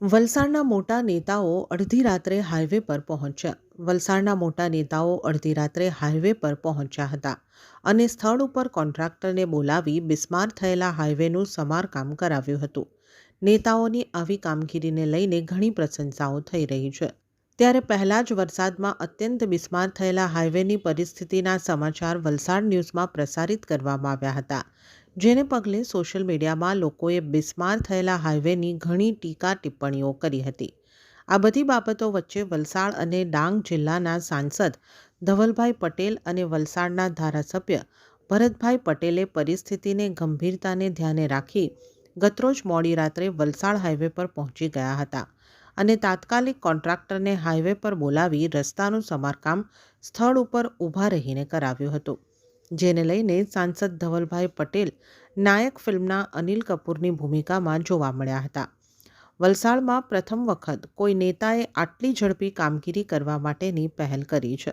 વલસાડના મોટા નેતાઓ અડધી રાત્રે હાઈવે પર પહોંચ્યા. વલસાડના મોટા નેતાઓ અડધી રાત્રે હાઈવે પર પહોંચ્યા હતા અને સ્થળ ઉપર કોન્ટ્રાક્ટરને બોલાવી બિસ્માર થયેલા હાઈવેનું સમારકામ કરાવ્યું હતું. નેતાઓની આવી કામગીરીને લઈને ઘણી પ્રશંસાઓ થઈ રહી છે. ત્યારે પહેલાં જ વરસાદમાં અત્યંત બિસ્માર થયેલા હાઈવેની પરિસ્થિતિના સમાચાર વલસાડ ન્યૂઝમાં પ્રસારિત કરવામાં આવ્યા હતા. જેને પગલે સોશિયલ મીડિયામાં લોકોએ બિસ્માર થયેલા હાઈવેની ઘણી ટીકા ટિપ્પણીઓ કરી હતી. આ બધી બાબતો વચ્ચે વલસાડ અને ડાંગ જિલ્લાના સાંસદ ધવલભાઈ પટેલ અને વલસાડના ધારાસભ્ય ભરતભાઈ પટેલે પરિસ્થિતિને ગંભીરતાને ધ્યાને રાખી ગતરોજ મોડી રાત્રે વલસાડ હાઈવે પર પહોંચી ગયા હતા અને તાત્કાલિક કોન્ટ્રાક્ટરને હાઈવે પર બોલાવી રસ્તાનું સમારકામ સ્થળ ઉપર ઊભા રહીને કરાવ્યું હતું. જેને લઈને સાંસદ ધવલભાઈ પટેલ નાયક ફિલ્મના અનિલ કપૂરની ભૂમિકામાં જોવા મળ્યા હતા. વલસાડમાં પ્રથમ વખત કોઈ નેતાએ આટલી ઝડપી કામગીરી કરવા માટેની પહેલ કરી છે.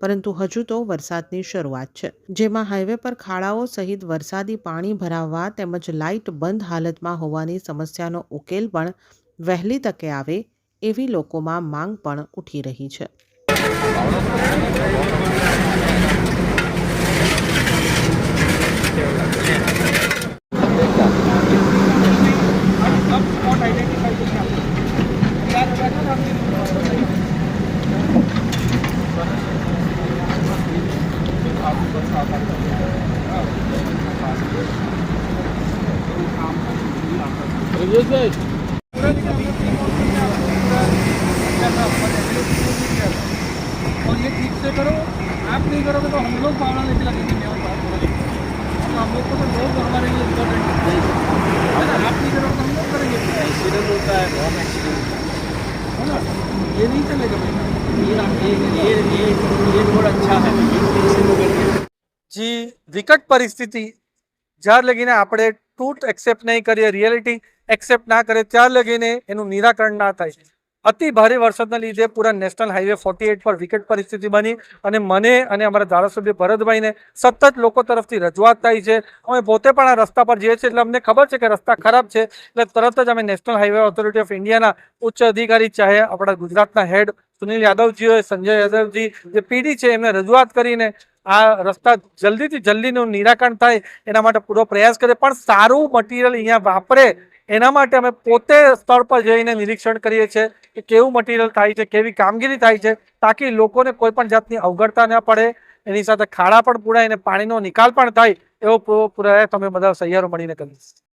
પરંતુ હજુ તો વરસાદની શરૂઆત છે. જેમાં હાઈવે પર ખાડાઓ સહિત વરસાદી પાણી ભરાવવા તેમજ લાઇટ બંધ હાલતમાં હોવાની સમસ્યાનો ઉકેલ પણ વહેલી તકે આવે એવી લોકોમાં માંગ પણ ઉઠી રહી છે. और ये ठीक से करो आप नहीं करोगे तो हम लोग पावड़ा लेके लगेंगे मेरे पास तो हम लोग को तो बहुत हमारे लिए इम्पोर्टेंट है ना आप नहीं करोगे तो हम लोग करेंगे एक्सीडेंट होता है बहुत एक्सीडेंट है ना ये नहीं चलेगा भाई ये ये ये ये रोड अच्छा है જે વિકટ પરિસ્થિતિ જ્યાર લગીને આપણે ટ્રુથ એક્સેપ્ટ નહીં કરીએ રિયાલિટી એક્સેપ્ટ ના કરે ત્યાર લગીને એનું નિરાકરણ ના થાય. અતિ ભારે વરસાદના લીધે પૂરા નેશનલ હાઈવે ફોર્ટી એટ પર વિકટ પરિસ્થિતિ બની અને મને અને અમારા ધારાસભ્ય ભરતભાઈને સતત લોકો તરફથી રજૂઆત થાય છે. અમે પોતે પણ આ રસ્તા પર જઈએ છીએ એટલે અમને ખબર છે કે રસ્તા ખરાબ છે. એટલે તરત જ અમે નેશનલ હાઈવે ઓથોરિટી ઓફ ઇન્ડિયાના ઉચ્ચ અધિકારી ચાહે આપણા ગુજરાતના હેડ સુનિલ યાદવજી હોય સંજય યાદવજી, જે પીડી છે એમને રજૂઆત કરીને આ રસ્તા જલ્દીથી જલ્દીનું નિરાકરણ થાય એના માટે પૂરો પ્રયાસ કરે. પણ સારું મટીરિયલ અહીંયા વાપરે એના માટે અમે પોતે સ્થળ પર જઈને નિરીક્ષણ કરીએ છીએ કે કેવું મટીરિયલ થાય છે, કેવી કામગીરી થાય છે, તાકી લોકોને કોઈ પણ જાતની અવગડતા ન પડે. એની સાથે ખાડા પણ પૂરાય અને પાણીનો નિકાલ પણ થાય એવો પૂરો પ્રયાસ અમે બધા સહિયારો મળીને કરીશું